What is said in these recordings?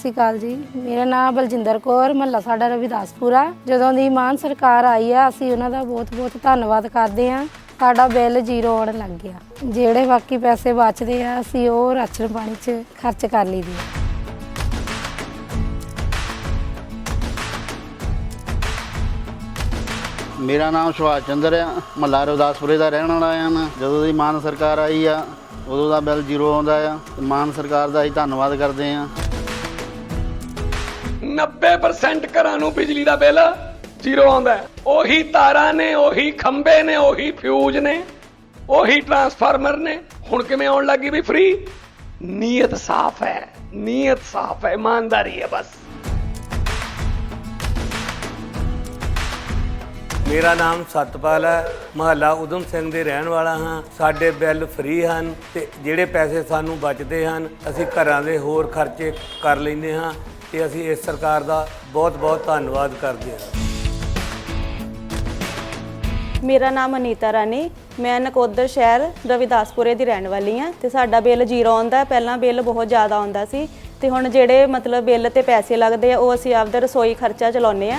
ਸ਼੍ਰੀ ਅਕਾਲ ਜੀ। ਮੇਰਾ ਨਾਮ ਬਲਜਿੰਦਰ ਕੌਰ, ਮਹੱਲਾ ਸਾਡਾ ਰਵਿਦਾਸਪੁਰਾ। ਜਦੋਂ ਦੀ ਮਾਨ ਸਰਕਾਰ ਆਈ ਆ, ਅਸੀਂ ਉਹਨਾਂ ਦਾ ਬਹੁਤ ਬਹੁਤ ਧੰਨਵਾਦ ਕਰਦੇ ਆ ਸਾਡਾ ਬਿੱਲ ਜ਼ੀਰੋ ਆਉਣ ਲੱਗ ਗਿਆ। ਜਿਹੜੇ ਬਾਕੀ ਪੈਸੇ ਬਚਦੇ ਆ, ਅਸੀਂ ਉਹ ਰਾਸ਼ਨ ਪਾਣੀ 'ਚ ਖਰਚ ਕਰ ਲਈਦੇ ਆ। ਮੇਰਾ ਨਾਮ ਸੁਭਾਸ਼ ਚੰਦਰ ਆ। ਮਹੱਲਾ ਰਵਿਦਾਸਪੁਰੇ ਦਾ ਰਹਿਣ ਵਾਲਾ ਆ ਮੈਂ। ਜਦੋਂ ਦੀ ਮਾਨ ਸਰਕਾਰ ਆਈ ਆ, ਉਦੋਂ ਦਾ ਬਿੱਲ ਜ਼ੀਰੋ ਆਉਂਦਾ ਆ। ਮਾਨ ਸਰਕਾਰ ਦਾ ਅਸੀਂ ਧੰਨਵਾਦ ਕਰਦੇ ਆ 90% ਘਰਾਂ ਨੂੰ ਬਿਜਲੀ ਦਾ ਬਿੱਲ ਜ਼ੀਰੋ ਆਉਂਦਾ ਉਹੀ ਤਾਰਾਂ ਨੇ, ਉਹੀ ਖੰਭੇ ਨੇ, ਉਹੀ ਫਿਊਜ਼ ਨੇ, ਉਹੀ ਟਰਾਂਸਫਾਰਮਰ ਨੇ। ਹੁਣ ਕਿਵੇਂ ਆਉਣ ਲੱਗੀ ਵੀ ਫ੍ਰੀ ਨੀਅਤ ਸਾਫ਼ ਹੈ, ਨੀਅਤ ਸਾਫ਼ ਹੈ, ਇਮਾਨਦਾਰੀ ਹੈ ਬਸ। ਮੇਰਾ ਨਾਮ ਸਤਪਾਲ ਹੈ, ਮਹੱਲਾ ਉਦਮ ਸਿੰਘ ਦੇ ਰਹਿਣ ਵਾਲਾ ਹਾਂ। ਸਾਡੇ ਬਿੱਲ ਫ੍ਰੀ ਹਨ ਤੇ ਜਿਹੜੇ ਪੈਸੇ ਸਾਨੂੰ ਬਚਦੇ ਹਨ, ਅਸੀਂ ਘਰਾਂ ਦੇ ਹੋਰ ਖਰਚੇ ਕਰ ਲੈਂਦੇ ਹਾਂ। ਤੇ ਅਸੀਂ ਇਸ ਸਰਕਾਰ ਦਾ ਬਹੁਤ-ਬਹੁਤ ਧੰਨਵਾਦ ਕਰਦੇ ਹਾਂ। ਮੇਰਾ ਨਾਮ ਅਨੀਤਾ ਰਾਣੀ, ਮੈਂ ਨਕੋਦਰ ਸ਼ਹਿਰ ਰਵਿਦਾਸਪੁਰੇ ਦੀ ਰਹਿਣ ਵਾਲੀ ਹਾਂ ਤੇ ਸਾਡਾ ਬਿੱਲ ਜ਼ੀਰੋ ਆਉਂਦਾ ਪਹਿਲਾਂ ਬਿੱਲ ਬਹੁਤ ਜ਼ਿਆਦਾ ਆਉਂਦਾ ਸੀ ਤੇ ਹੁਣ ਜਿਹੜੇ ਮਤਲਬ ਬਿੱਲ ਤੇ ਪੈਸੇ ਲੱਗਦੇ ਆ, ਉਹ ਅਸੀਂ ਆਪਦਾ ਰਸੋਈ ਖਰਚਾ ਚਲਾਉਂਦੇ ਆ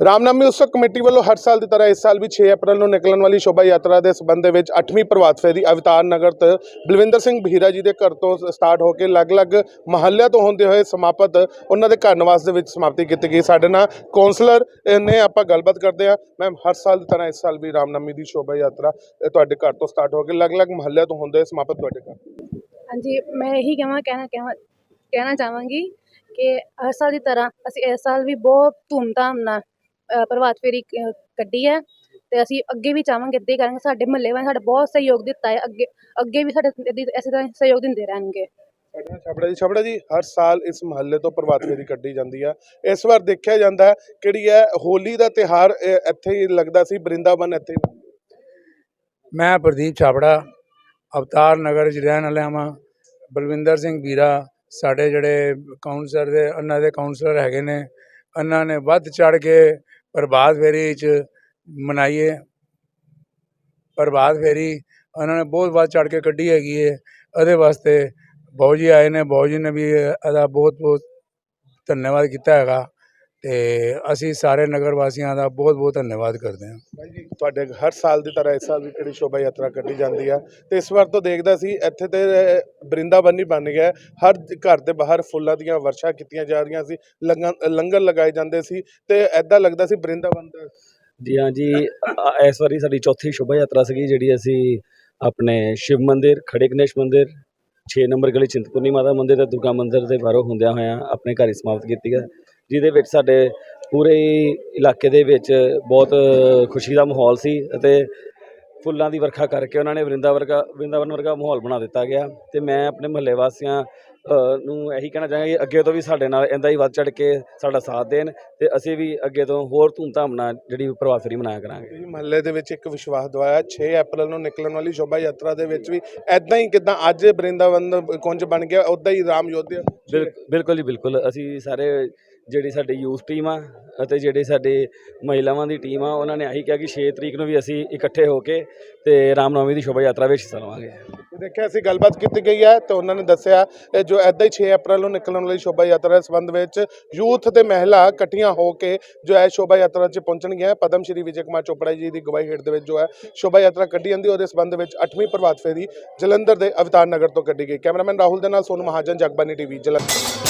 ਰਾਮਨਾਮੀ ਉਤਸਵ ਕਮੇਟੀ ਵੱਲੋਂ ਹਰ ਸਾਲ ਦੀ ਤਰ੍ਹਾਂ ਇਸ ਸਾਲ ਵੀ 6 ਅਪ੍ਰੈਲ ਨੂੰ ਨਿਕਲਣ ਵਾਲੀ ਸ਼ੋਭਾ ਯਾਤਰਾ ਦੇ ਸਬੰਧ ਦੇ ਵਿੱਚ 8ਵੀਂ ਪ੍ਰਭਾਤ ਫੇਰੀ ਅਵਤਾਰ ਨਗਰ ਤੋਂ ਬਲਵਿੰਦਰ ਸਿੰਘ ਬਹੀਰਾ ਜੀ ਦੇ ਘਰ ਤੋਂ ਸਟਾਰਟ ਹੋ ਕੇ ਅਲੱਗ-ਅਲੱਗ ਮਹੱਲਿਆਂ ਤੋਂ ਹੁੰਦੇ ਹੋਏ ਸਮਾਪਤ ਉਹਨਾਂ ਦੇ ਘਰ ਨਿਵਾਸ ਦੇ ਵਿੱਚ ਸਮਾਪਤੀ ਕੀਤੀ ਗਈ। ਸਾਡੇ ਨਾਲ ਕਾਉਂਸਲਰ ਨੇ ਆਪਾਂ ਗੱਲਬਾਤ ਕਰਦੇ ਹਾਂ। ਮੈਮ ਹਰ ਸਾਲ ਦੀ ਤਰ੍ਹਾਂ ਇਸ ਸਾਲ ਵੀ ਰਾਮਨਾਮੀ ਦੀ ਸ਼ੋਭਾ ਯਾਤਰਾ ਤੁਹਾਡੇ ਘਰ ਤੋਂ ਸਟਾਰਟ ਹੋ ਕੇ ਅਲੱਗ-ਅਲੱਗ ਮਹੱਲਿਆਂ ਤੋਂ ਹੁੰਦੇ ਹੋਏ ਸਮਾਪਤ ਤੁਹਾਡੇ ਘਰ। ਹਾਂਜੀ, ਮੈਂ ਇਹੀ ਕਹਾਂ, ਕਹਿਣਾ ਕਹਿਣਾ ਚਾਹਾਂਗੀ ਕਿ ਹਰ ਸਾਲ ਦੀ ਤਰ੍ਹਾਂ ਅਸੀਂ ਇਸ ਸਾਲ ਵੀ ਬਹੁਤ ਧੂਮਧਾਮ ਨਾਲ ਪ੍ਰਭਾਤ ਫੇਰੀ ਕੱਢੀ ਹੈ ਤੇ ਅਸੀਂ ਅੱਗੇ ਵੀ ਚਾਹਾਂਗੇ ਇੱਦਾਂ ਹੀ ਕਰਾਂਗੇ। ਸਾਡੇ ਮਹੱਲੇ ਵਾਲੇ ਸਾਡਾ ਬਹੁਤ ਸਹਿਯੋਗ ਦਿੱਤਾ ਹੈ। ਅੱਗੇ ਅੱਗੇ ਵੀ ਸਾਡੇ ਇੱਦਾਂ ਹੀ- ਇਸੇ ਤਰ੍ਹਾਂ ਸਹਿਯੋਗ ਦਿੰਦੇ ਰਹਿਣਗੇ। ਛਾਬੜਾ ਜੀ ਛਾਬੜਾ ਜੀ ਹਰ ਸਾਲ ਇਸ ਮਹੱਲੇ ਤੋਂ ਪ੍ਰਭਾਤ ਫੇਰੀ ਕੱਢੀ ਜਾਂਦੀ ਆ ਇਸ ਵਾਰ ਦੇਖਿਆ ਜਾਂਦਾ ਕਿਹੜੀ ਹੈ ਹੋਲੀ ਦਾ ਤਿਹਾਰ ਇੱਥੇ ਹੀ ਲੱਗਦਾ ਸੀ ਬ੍ਰਿੰਦਾਵਨ ਇੱਥੇ ਮੈਂ ਪ੍ਰਦੀਪ ਛਾਬੜਾ ਅਵਤਾਰ ਨਗਰ 'ਚ ਰਹਿਣ ਵਾਲਾ ਹਾਂ ਬਲਵਿੰਦਰ ਸਿੰਘ ਵੀਰਾ ਸਾਡੇ ਜਿਹੜੇ ਕਾਉਂਸਲਰ ਦੇ ਉਹਨਾਂ ਦੇ ਕਾਉਂਸਲਰ ਹੈਗੇ ਨੇ। ਉਹਨਾਂ ਨੇ ਵੱਧ ਚੜ ਕੇ ਪ੍ਰਭਾਤ ਫੇਰੀ 'ਚ ਮਨਾਈਏ। ਪ੍ਰਭਾਤ ਫੇਰੀ ਉਹਨਾਂ ਨੇ ਬਹੁਤ ਵੱਧ ਚੜ ਕੇ ਕੱਢੀ ਹੈਗੀ ਹੈ ਉਹਦੇ ਵਾਸਤੇ ਬਾਊ ਜੀ ਆਏ ਨੇ ਬਾਊ ਜੀ ਨੇ ਵੀ ਇਹਦਾ ਬਹੁਤ ਬਹੁਤ ਧੰਨਵਾਦ ਕੀਤਾ ਹੈਗਾ। ਤੇ ਅਸੀਂ ਸਾਰੇ ਨਗਰ ਵਾਸੀਆਂ ਦਾ ਬਹੁਤ ਬਹੁਤ ਧੰਨਵਾਦ ਕਰਦੇ ਹਾਂ। ਭਾਈ ਜੀ ਤੁਹਾਡੇ ਹਰ ਸਾਲ ਦੀ ਤਰ੍ਹਾਂ ਇਸ ਸਾਲ ਵੀ ਕਿਹੜੀ ਸ਼ੋਭਾ ਯਾਤਰਾ ਕੱਢੀ ਜਾਂਦੀ ਆ। ਤੇ ਇਸ ਵਾਰ ਤੋਂ ਦੇਖਦਾ ਸੀ ਇੱਥੇ ਤੇ ਬ੍ਰਿੰਦਾਵਨ ਹੀ ਬਣ ਗਿਆ। ਹਰ ਘਰ ਦੇ ਬਾਹਰ ਫੁੱਲਾਂ ਦੀਆਂ ਵਰਸ਼ਾ ਕੀਤੀਆਂ ਜਾ ਰਹੀਆਂ ਸੀ ਲੰਗਰ ਲੰਗਰ ਲਗਾਏ ਜਾਂਦੇ ਸੀ ਤੇ ਐਦਾਂ ਲੱਗਦਾ ਸੀ ਬ੍ਰਿੰਦਾਵਨ ਦਾ। ਜੀ ਹਾਂ ਜੀ ਇਸ ਵਾਰੀ ਸਾਡੀ ਚੌਥੀ ਸ਼ੋਭਾ ਯਾਤਰਾ ਸੀਗੀ ਜਿਹੜੀ ਅਸੀਂ ਆਪਣੇ ਸ਼ਿਵ ਮੰਦਿਰ ਖੜੇ ਗਣੇਸ਼ ਮੰਦਿਰ 6 ਨੰਬਰ ਗਲੀ ਚਿੰਤਪੁਰਨੀ ਮਾਤਾ ਮੰਦਿਰ ਤੇ ਦੁਰਗਾ ਮੰਦਿਰ ਦੇ ਬਾਹਰੋਂ ਹੁੰਦਿਆਂ ਹੋਇਆਂ ਆਪਣੇ ਘਰ ਹੀ ਸਮਾਪਤ ਕੀਤੀ ਹੈ ਜਿਹਦੇ ਵਿੱਚ ਸਾਡੇ ਪੂਰੇ ਇਲਾਕੇ ਦੇ ਵਿੱਚ ਬਹੁਤ ਖੁਸ਼ੀ ਦਾ ਮਾਹੌਲ ਸੀ ਅਤੇ ਫੁੱਲਾਂ ਦੀ ਵਰਖਾ ਕਰਕੇ ਉਹਨਾਂ ਨੇ ਵਰਿੰਦਾ ਵਰਗਾ ਵਰਿੰਦਾਵਨ ਵਰਗਾ ਮਾਹੌਲ ਬਣਾ ਦਿੱਤਾ ਗਿਆ ਤੇ ਮੈਂ ਆਪਣੇ ਮਹੱਲੇ ਵਾਸੀਆਂ ਨੂੰ ਇਹੀ ਕਹਿਣਾ ਚਾਹਾਂਗਾ ਕਿ ਅੱਗੇ ਤੋਂ ਵੀ ਸਾਡੇ ਨਾਲ ਇੰਦਾ ਹੀ ਵੱਧ ਚੜ ਕੇ ਸਾਡਾ ਸਾਥ ਦੇਣ ਤੇ ਅਸੀਂ ਵੀ ਅੱਗੇ ਤੋਂ ਹੋਰ ਧੂਮਧਾਮ ਨਾਲ ਜਿਹੜੀ ਪ੍ਰਭਾਤ ਫੇਰੀ ਮਨਾਇਆ ਕਰਾਂਗੇ। ਮਹੱਲੇ ਦੇ ਵਿੱਚ ਇੱਕ ਵਿਸ਼ਵਾਸ ਦਵਾਇਆ 6 ਅਪ੍ਰੈਲ ਨੂੰ ਨਿਕਲਣ ਵਾਲੀ ਸ਼ੋਭਾ ਯਾਤਰਾ ਦੇ ਵਿੱਚ ਵੀ ਐਦਾਂ ਹੀ ਕਿਦਾਂ ਅੱਜ ਬ੍ਰਿੰਦਾਵਨ ਕੁੰਜ ਬਣ ਗਿਆ ਉਦਾਂ ਹੀ ਰਾਮ ਯੋਧਿਆ। ਬਿਲ- ਬਿਲਕੁਲ ਜੀ ਬਿਲਕੁਲ ਅਸੀਂ ਸਾਰੇ ਜਿਹੜੀ ਸਾਡੀ ਯੂਥ ਟੀਮ ਆ ਅਤੇ ਜਿਹੜੇ ਸਾਡੇ ਮਹਿਲਾਵਾਂ ਦੀ ਟੀਮ ਆ, ਉਹਨਾਂ ਨੇ ਆਹੀ ਕਿਹਾ ਕਿ 6 ਤਰੀਕ ਨੂੰ ਵੀ ਅਸੀਂ ਇਕੱਠੇ ਹੋ ਕੇ ਤੇ ਰਾਮਨੌਮੀ ਦੀ ਸ਼ੋਭਾ ਯਾਤਰਾ ਵਿੱਚ ਹਿੱਸਾ ਲਵਾਂਗੇ। ਦੇਖਿਆ ਅਸੀਂ ਗੱਲਬਾਤ ਕੀਤੀ ਗਈ ਹੈ ਤੇ ਉਹਨਾਂ ਨੇ ਦੱਸਿਆ, ਇਹ ਜੋ ਐਦਾਂ ਹੀ 6 ਅਪ੍ਰੈਲ ਨੂੰ ਨਿਕਲਣ ਵਾਲੀ ਸ਼ੋਭਾ ਯਾਤਰਾ ਦੇ ਸੰਬੰਧ ਵਿੱਚ ਯੂਥ ਤੇ ਮਹਿਲਾ ਇਕੱਠੀਆਂ ਹੋ ਕੇ ਜੋ ਹੈ ਸ਼ੋਭਾ ਯਾਤਰਾ 'ਚ ਪਹੁੰਚਣਗੀਆਂ। ਪਦਮ ਸ਼੍ਰੀ ਵਿਜੇ ਕੁਮਾਰ ਚੋਪੜਾ ਜੀ ਦੀ ਗਵਾਹੀ ਹੇਠ ਦੇ ਵਿੱਚ ਜੋ ਹੈ ਸ਼ੋਭਾ ਯਾਤਰਾ ਕੱਢੀ ਜਾਂਦੀ ਉਹਦੇ ਸੰਬੰਧ ਵਿੱਚ 8ਵੀਂ ਪ੍ਰਭਾਤ ਫੇਰੀ ਜਲੰਧਰ ਦੇ ਅਵਤਾਰ ਨਗਰ ਤੋਂ ਕੱਢੀ ਗਈ। ਕੈਮਰਾਮੈਨ ਰਾਹੁਲ ਦੇ ਨਾਲ ਸੋਨੂ ਮਹਾਜਨ, ਜਗਬਾਨੀ ਟੀਵੀ ਜਲੰਧਰ।